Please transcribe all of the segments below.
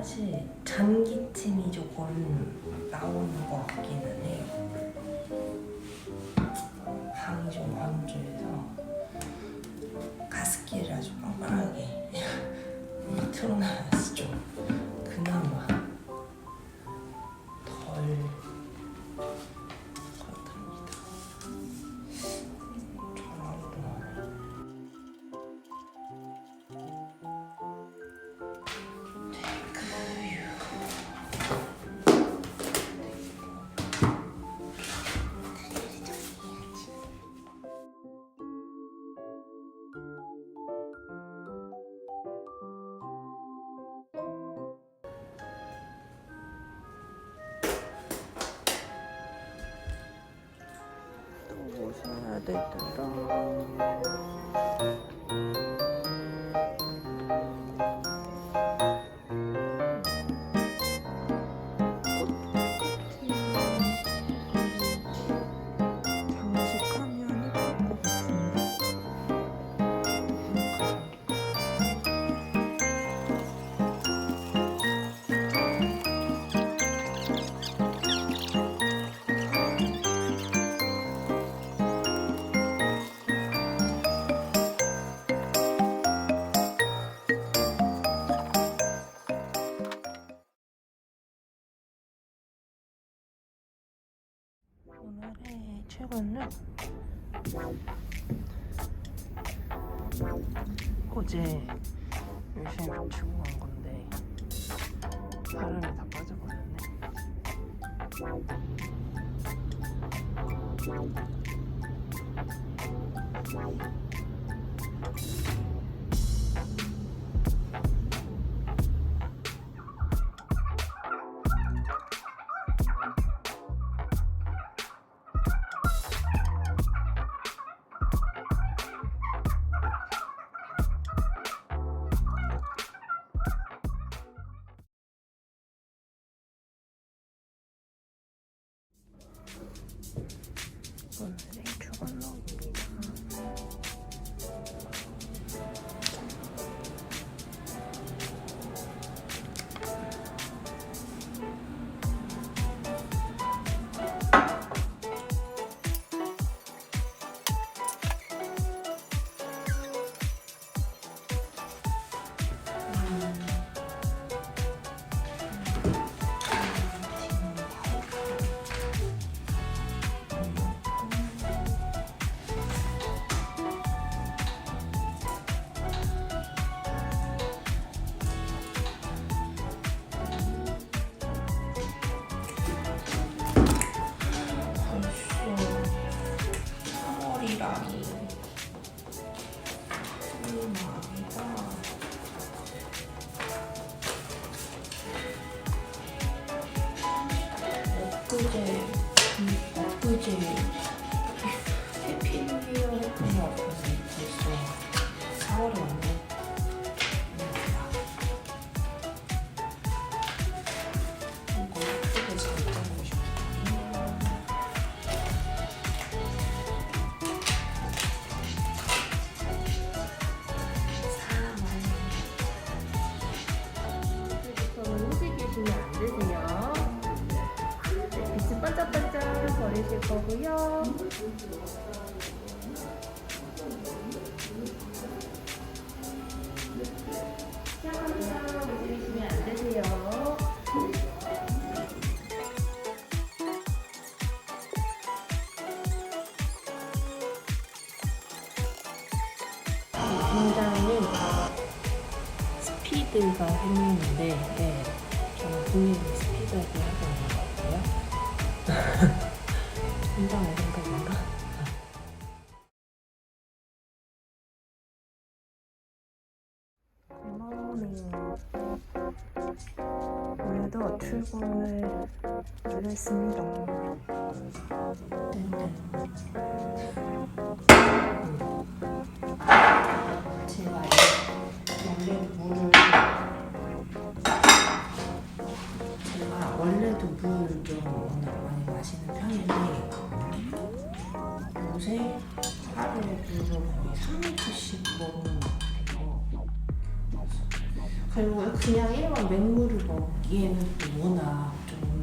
사실 잔기침이 조금 나오는 것 같기는 해요. 방이 좀 건조해서 가습기를 아주 빵빵하게 틀어놔서 오셔야 되더라. 오늘의 최근은 어제 열심히 맞추고 간 건데 바람이 다 빠져버렸네. 오 늘의 4월이 왔네. 네, 빛을 반짝반짝 거리실 거고요. 시작합니다. 움직이시면 안 되세요. 굉장히 스피드가 생기는데 네, 저는 분명히 스피드하게 하고 있는 것 같고요. 굉장히 오늘도 출근을 하겠습니다 제가 원래 물을 제가 원래도 물을 좀 워낙 많이 마시는 편인데 요새 하루에 물을 거의 3리터씩 먹는. 그리고 그냥 일반 맹물을 먹기에는 또 워낙 좀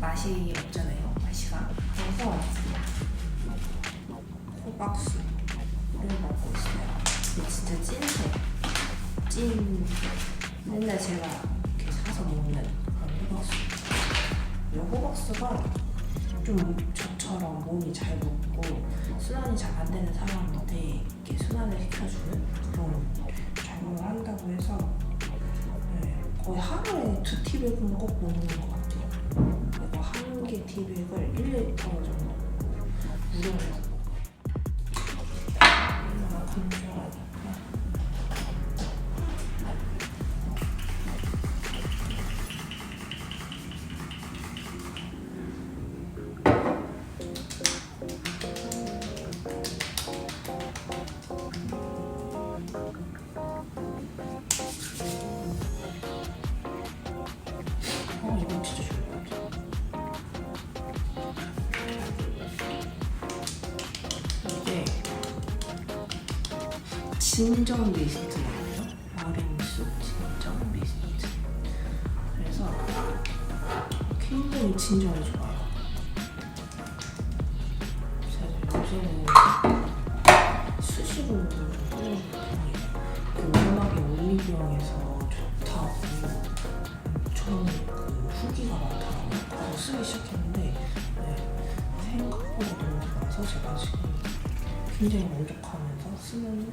맛이 없잖아요. 맛이가. 그래서 호박수를 먹고 있어요. 진짜 찐색. 찐. 맨날 제가 이렇게 사서 먹는 그런 호박수. 이 호박수가 좀 저처럼 몸이 잘 먹고 순환이 잘 안 되는 사람한테 이렇게 순환을 시켜주는 그런 작용을 한다고 해서 네, 거의 하루에 두 티백은 꼭 먹는 것 같아요. 이거 한개 티백을 진정 미스트예요. 어린이속 진정 미스트. 그래서 굉장히 진정이 좋아요. 제가 요새는 수시로 워낙에 올리브영에서 좋다고 엄청 그 후기가 많더라고요. 그래서 쓰기 시작했는데 네, 생각보다 너무 좋아서 제가 지금 굉장히 만족하면서 쓰는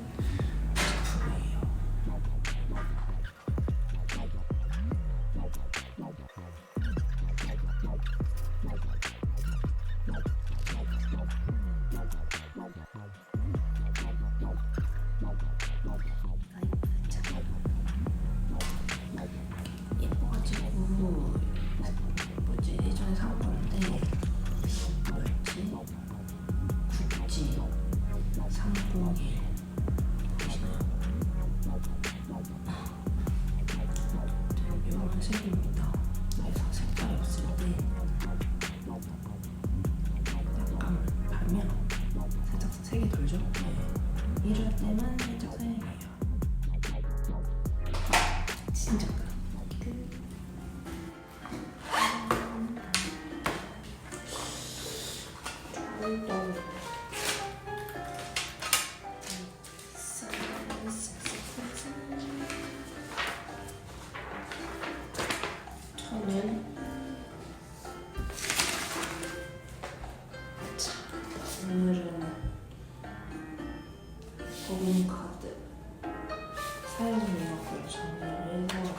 저는 자, 오늘은 법인카드 사용 내역을 정리를 해서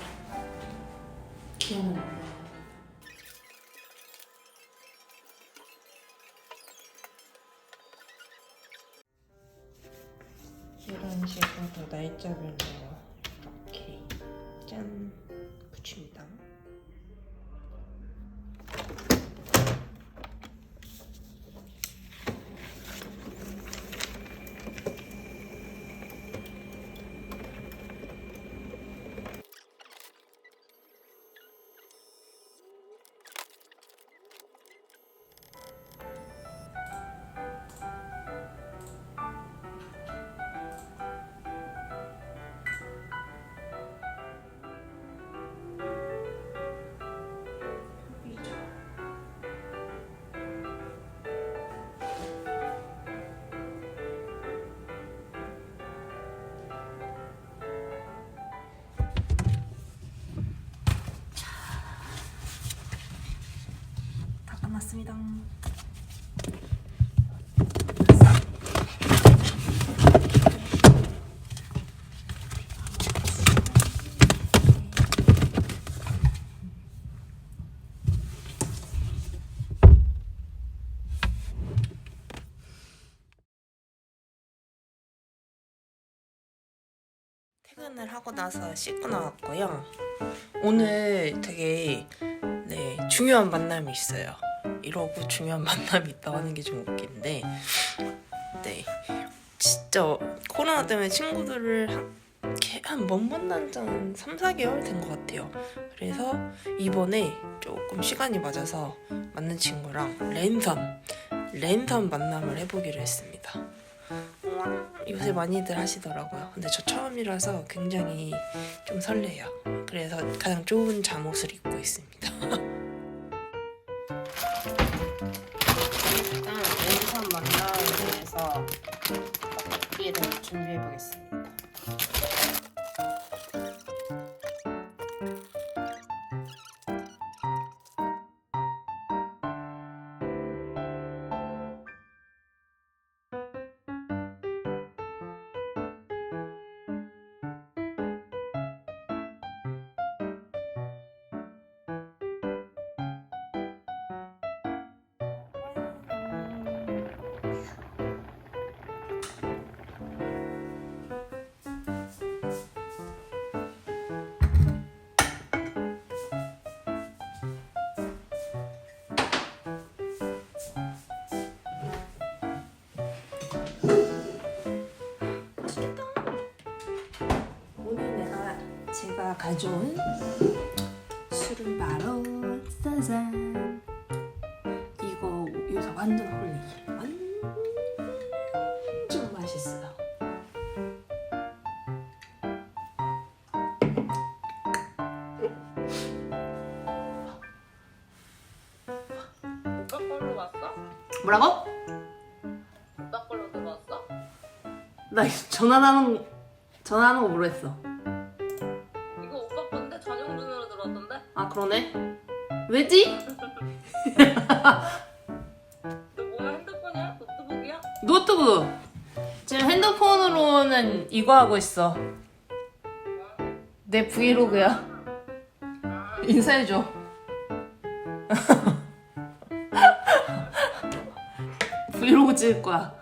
기억은 안 이런 식으로 날짜별로 만났습니다. 퇴근을 하고 나서 씻고 나왔고요. 오늘 되게 네, 중요한 만남이 있어요. 이러고 중요한 만남이 있다고 하는 게 좀 웃긴데 네 진짜 코로나 때문에 친구들을 한못 만난 지한 3, 4개월 된 것 같아요. 그래서 이번에 조금 시간이 맞아서 맞는 친구랑 랜섬 랜섬 만남을 해보기로 했습니다. 요새 많이들 하시더라고요. 근데 저 처음이라서 굉장히 좀 설레요. 그래서 가장 좋은 잠옷을 입고 있습니다. 해서 떡볶이를 준비해 보겠습니다. 가져온 술은 바로 짜잔 이거 요새 완전 홀리 완전 맛있어요 오빠 걸로 왔어? 뭐라고? 오빠 걸로 들어왔어? 나 전화하는 거 전화하는 거 모르겠어 그러네. 왜지? 너 뭐야 핸드폰이야? 노트북이야? 노트북. 지금 핸드폰으로는 이거 하고 있어. 내 브이로그야. 인사해줘. 브이로그 찍을 거야